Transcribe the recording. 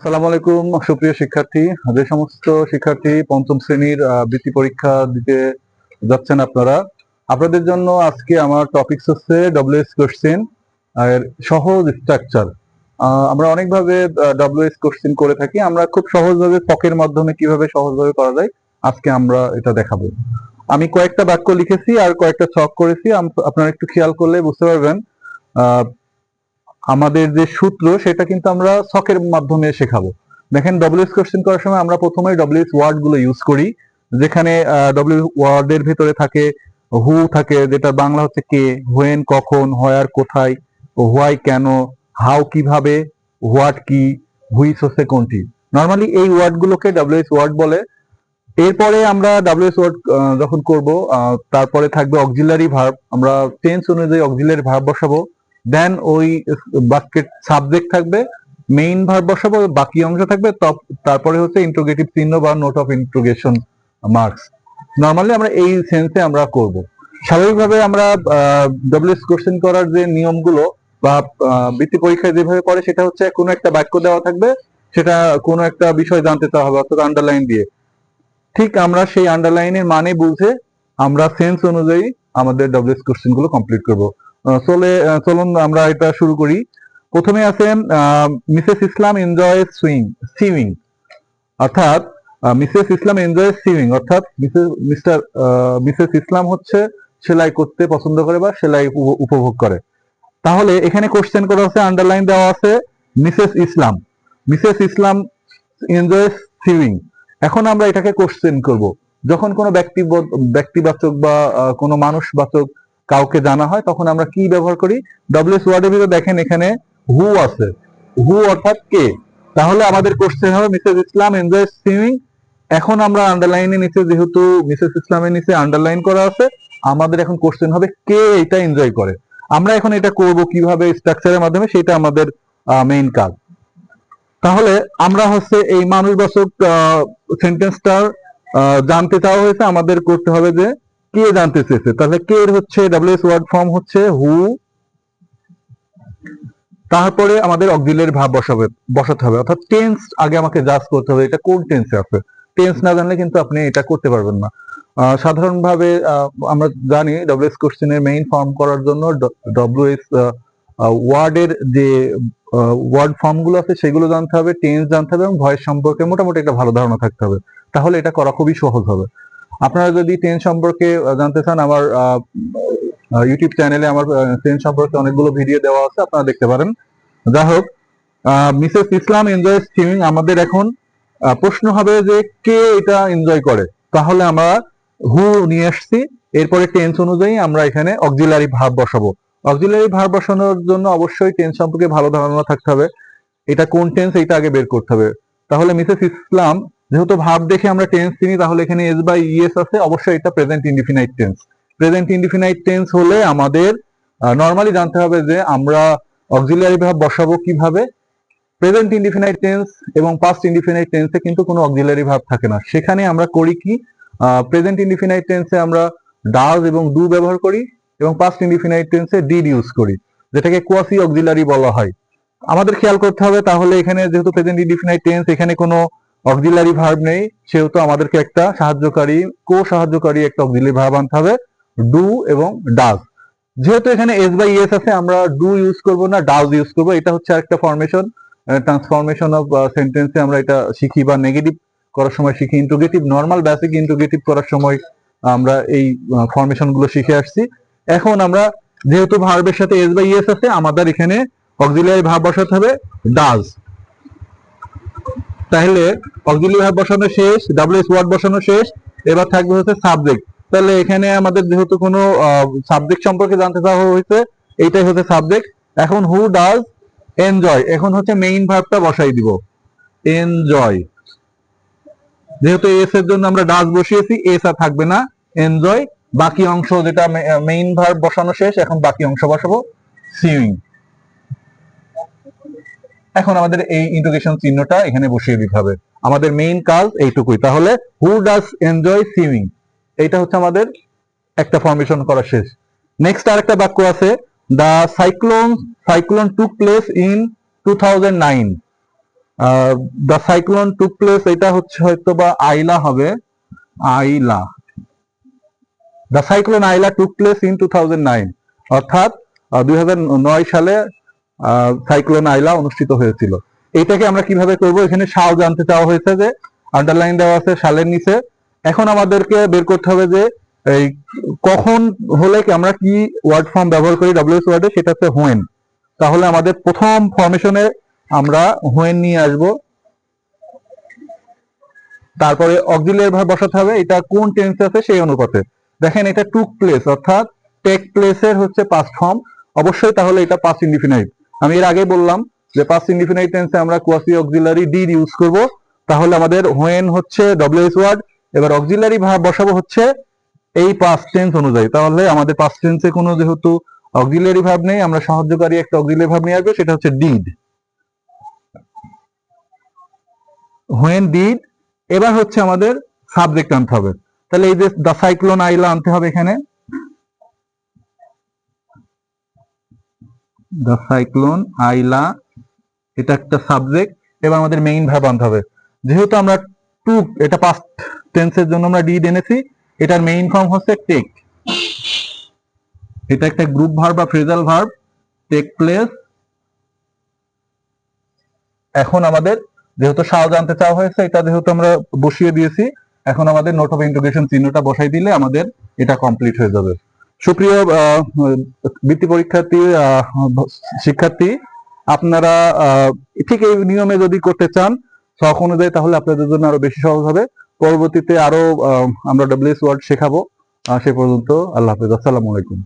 আসসালামু আলাইকুম, সুপ্রিয় শিক্ষার্থী। যে সমস্ত শিক্ষার্থী পঞ্চম শ্রেণির বৃত্তি পরীক্ষা দিতে যাচ্ছেন আপনারা, আপনাদের জন্য আজকে আমার টপিকস হচ্ছে ডব্লিউএস কোশ্চেন আর সহজ স্ট্রাকচার আমরা অনেকভাবে ডব্লিউএস কোশ্চেন করে থাকি। আমরা খুব সহজভাবে ফকের মাধ্যমে কীভাবে সহজভাবে করা যায়, আজকে আমরা এটা দেখাবো। আমি কয়েকটা বাক্য লিখেছি আর কয়েকটা ছক করেছি। আপনারা একটু খেয়াল করলে বুঝতে পারবেন। আমাদের যে সূত্র, সেটা কিন্তু আমরা ছকের মাধ্যমে শেখাবো। দেখেন ডব্লিউএস কোশ্চেন করার সময় আমরা প্রথমে ডব্লিউএস ওয়ার্ডগুলো ইউজ করি, যেখানে ডব্লিউ ওয়ার্ডের ভিতরে থাকে হু থাকে, যেটা বাংলা হচ্ছে কে হোয়েন কখন হয়ার কোথায় হোয়াই কেন হাউ কীভাবে হোয়াট কি হুইস হচ্ছে কোনটি। নর্মালি এই ওয়ার্ড গুলোকে ডব্লিউএস ওয়ার্ড বলে। এরপরে আমরা ডব্লিউএস ওয়ার্ড যখন করব তারপরে থাকবে অক্সিলারি ভার্ব আমরা টেন্স অনুযায়ী অক্সিলারি ভার্ব বসাবো। দেন ওই বাক্যের সাবজেক্ট থাকবে মেইন ভার্ব বসাবো, বাকি অংশ থাকবে তারপরে হচ্ছে ইন্ট্রোগেটিভ চিহ্ন বা note of interrogation marks normally আমরা এই সেন্সে আমরা করব। স্বাভাবিকভাবে আমরা ডব্লিউএস কোশ্চেন করার যে নিয়মগুলো বা বৃত্তি পরীক্ষায় যেভাবে করে, সেটা হচ্ছে কোনো একটা বাক্য দেওয়া থাকবে, সেটা কোনো একটা বিষয় জানতে চাওয়া হবে, অর্থাৎ আন্ডারলাইন দিয়ে। ঠিক আমরা সেই আন্ডারলাইনের মানে বুঝে আমরা সেন্স অনুযায়ী আমাদের ডব্লিউএস কোশ্চেনগুলো কমপ্লিট করব। চলে চলুন আমরা এটা শুরু করি। প্রথমে আছে Mrs Islam enjoy swing swimming অর্থাৎ মিসেস ইসলাম এনজয় সুইমিং অর্থাৎ মিস্টার মিসেস ইসলাম হচ্ছে সেলাই করতে পছন্দ করে বা সেলাই উপ- উপভোগ করে। তাহলে এখানে কোশ্চেন করা আছে আন্ডারলাইন দেওয়া আছে Mrs Islam Mrs Islam enjoy swimming এখন আমরা এটাকে কোশ্চেন করব। যখন কোনো ব্যক্তি ব্যক্তিবাচক বা কোনো মানুষবাচক কাউকে জানা হয়, তখন আমরা কি ব্যবহার করি? ডব্লিউএস ওয়ার্ডের ভিতরে দেখেন এখানে হু আছে। হু অর্থাৎ কে? তাহলে আমাদের কোশ্চেন হবে মিসেস ইসলাম এনজয় সুইমিং এখন আমরা আন্ডারলাইনে নিচে যেহেতু মিসেস ইসলামের নিচে আন্ডারলাইন করা আছে, আমাদের এখন কোশ্চেন হবে, কে এটা এনজয় করে? আমরা এখন এটা করব কীভাবে স্ট্রাকচারের মাধ্যমে, সেটা আমাদের মেইন কাজ। তাহলে আমরা হচ্ছে এই মানুষবাচক সেন্টেন্সটার জানতে চাওয়া হয়েছে, আমাদের করতে হবে যে কে জানতে চেয়েছে? তাহলে কে এর হচ্ছে ডাব্লিউএস ওয়ার্ড ফর্ম হচ্ছে হু তারপরে আমাদের অক্সিলারি ভাব বসাবে, বসাতে হবে। অর্থাৎ টেন্স আগে আমাকে জাজ করতে হবে, এটা কোন টেন্সে আছে? টেন্স না জানলে কিন্তু আপনি এটা করতে পারবেন না। সাধারণভাবে আমরা জানি ডব্লিউএস কোশ্চেনের মেইন ফর্ম করার জন্য ডব্লিউএস ওয়ার্ডের যে ওয়ার্ড ফর্মগুলো আছে সেগুলো জানতে হবে টেন্স জানতে হবে এবং ভয়েস সম্পর্কে মোটামুটি একটা ভালো ধারণা থাকতে হবে। তাহলে এটা করা খুবই সহজ হবে। আপনারা যদি টেন্স সম্পর্কে জানতে চান, আমার ইউটিউব চ্যানেলে আমার টেন্স সম্পর্কে অনেকগুলো ভিডিও দেওয়া আছে, আপনারা দেখতে পারেন। যাই হোক মিসেস ইসলাম এনজয় স্টিমিং আমাদের এখন প্রশ্ন হবে যে কে এটা এনজয় করে? তাহলে আমরা হু নিয়ে আসছি। এরপরে টেন্স অনুযায়ী আমরা এখানে অক্সিলারি ভাব বসাবো। অক্সিলারি ভাব বসানোর জন্য অবশ্যই টেন্স সম্পর্কে ভালো ধারণা থাকতে হবে। এটা কোন টেন্স এটা আগে বের করতে হবে। তাহলে মিসেস ইসলাম যেহেতু ভাব দেখে আমরা টেন্স চিনি তাহলে এখানে এস বাই ইএস আছে। অবশ্যই এটা present indefinite tense present indefinite tense হলে আমাদের নর্মালি জানতে হবে যে আমরা অক্সিলারি ভাব বসাবো কীভাবে। প্রেজেন্ট ইনডিফিনাইট টেন্স এবং পাস্ট ইনডিফিনাইট টেন্সে কিন্তু কোনো অক্সিলারি ভাব থাকে না। সেখানে আমরা করি কি? প্রেজেন্ট ইনডিফিনাইট টেন্সে আমরা ডাজ এবং ডু ব্যবহার করি এবং পাস্ট ইনডিফিনাইট টেন্সে ডিড ইউজ করি, যেটাকে কোয়াসি অক্সিলারি বলা হয়। আমাদের খেয়াল করতে হবে তাহলে এখানে যেহেতু প্রেজেন্ট ইনডিফিনাইট টেন্স এখানে কোনো অক্সিলারি ভার্ব নেই, সেহেতু আমাদেরকে একটা সাহায্যকারী কো সাহায্যকারী একটা অক্সিলারি ভার্ব আনতে হবে, ডু এবং ডাজ। যেহেতু এখানে এস বাই এস আছে, আমরা ডু ইউজ করব না, ডাজ ইউজ করব, এটা হচ্ছে একটা ফরমেশন ট্রান্সফরমেশন অফ সেন্টেন্সে আমরা এটা শিখি বা নেগেটিভ করার সময় শিখি ইন্ট্রোগেটিভ নর্মাল বেসিক ইন্ট্রোগেটিভ করার সময় আমরা এই ফরমেশনগুলো শিখে আসছি। এখন আমরা, যেহেতু ভার্বের সাথে এস বাই এস আছে, আমাদের এখানে অক্সিলিয়ারি ভাব বসাতে হবে, ডাজ। তাহলে অক্সিলিয়ারি ভাব বসানো শেষ ডাব্লিউএস ওয়ার্ড বসানো শেষ, এবার থাকবে হচ্ছে সাবজেক্ট তাহলে এখানে আমাদের যেহেতু কোনো সাবজেক্ট সম্পর্কে জানতে চাওয়া হয়েছে, এইটাই হচ্ছে সাবজেক্ট এখন হু ডাজ এনজয় এখন হচ্ছে মেইন ভার্বটা বসাই দিব। এনজয় যেহেতু এস এর জন্য আমরা ডাজ বসিয়েছি এস আর থাকবে না এনজয় বাকি অংশ যেটা মেইন ভার্ব বসানো শেষ, এখন বাকি অংশ বসাবো সুইমিং এখন আমাদের এই ইন্টিগ্রেশন চিহ্নটা এখানে বসিয়ে দিতে হবে। আমাদের মেইন কাজ এইটুকুই। তাহলে হু ডাজ এনজয় সুইমিং এইটা হচ্ছে আমাদের একটা ফর্মেশন করা শেষ। নেক্সট আরেকটা বাক্য আছে। The cyclone cyclone took place in two thousand nine the cyclone took place এটা হচ্ছে হয়তো বা আইলা হবে। Aila. The cyclone Aila took place in two thousand nine অর্থাৎ দুই হাজার নয় সালে সাইক্লোন আইলা অনুষ্ঠিত হয়েছিল। এইটাকে আমরা কীভাবে করব? এখানে সাল জানতে চাওয়া হয়েছে যে আন্ডারলাইন দেওয়া আছে সালের নিচে। এখন আমাদেরকে বের করতে হবে যে, এই কখন হলে কি আমরা কি ওয়ার্ড ফর্ম ব্যবহার করি ডব্লিউএস ওয়ার্ডে সেটা হচ্ছে হোয়েন তাহলে আমাদের প্রথম ফরমেশনে আমরা হোয়েন নিয়ে আসব। তারপরে অক্সিলিয়ারি ভার্ব বসাতে হবে। এটা কোন টেন্সে আছে? সেই অনুপাতে। দেখেন এটা টুক প্লেস অর্থাৎ টেক প্লেসের হচ্ছে পাস্ট ফর্ম অবশ্যই তাহলে এটা পাস্ট ইনডিফিনাইট আমি এর আগে বললাম যে পাস্ট ইনডিফিনাইট টেন্সে আমরা কোয়াসি অক্সিলারি ডিড ইউজ করব। তাহলে আমাদের হোয়েন হচ্ছে ডব্লিউএস ওয়ার্ড, এবার অক্সিলারি ভাব বসাবো হচ্ছে এই পাস্ট টেন্স অনুযায়ী। তাহলে আমাদের পাস্ট টেন্সে কোনো যেহেতু অক্সিলারি ভাব নেই, আমরা সাহায্যকারী একটা অক্সিলারি ভাব নিয়ে আসব, সেটা হচ্ছে ডিড। হোয়েন ডিড, এবার হচ্ছে আমাদের সাবজেক্ট আনতে হবে। তাহলে এই যে দ্য সাইক্লোন আইলা আনতে হবে এখানে। দ্য সাইক্লোন আইলা এটা একটা সাবজেক্ট এবার আমাদের মেইন ভার্ব আনতে হবে। যেহেতু আমরা টু এটা পাস্ট টেন্সের জন্য আমরা ডিড এনেছি, এটার মেইন ফর্ম হচ্ছে টেক এটা একটা গ্রুপ ভার্ব বা ফ্রেজাল ভার্ব টেক প্লেস এখন আমাদের যেহেতু সাও জানতে চাওয়া হয়েছে, এটা যেহেতু আমরা বসিয়ে দিয়েছি, এখন আমাদের নোট অফ ইন্টিগ্রেশন চিহ্নটা বসাই দিলে আমাদের এটা কমপ্লিট হয়ে যাবে। সুপ্রিয় বৃত্তি পরীক্ষার্থী শিক্ষার্থী, আপনারা ঠিক এই নিয়মে যদি করতে চান, শখ অনুযায়ী তাহলে আপনাদের জন্য আরও বেশি সহজ হবে। পরবর্তীতে আরও আমরা ডব্লিউএস ওয়ার্ড শেখাবো। সে পর্যন্ত আল্লাহ হাফিজ। আসসালামু আলাইকুম।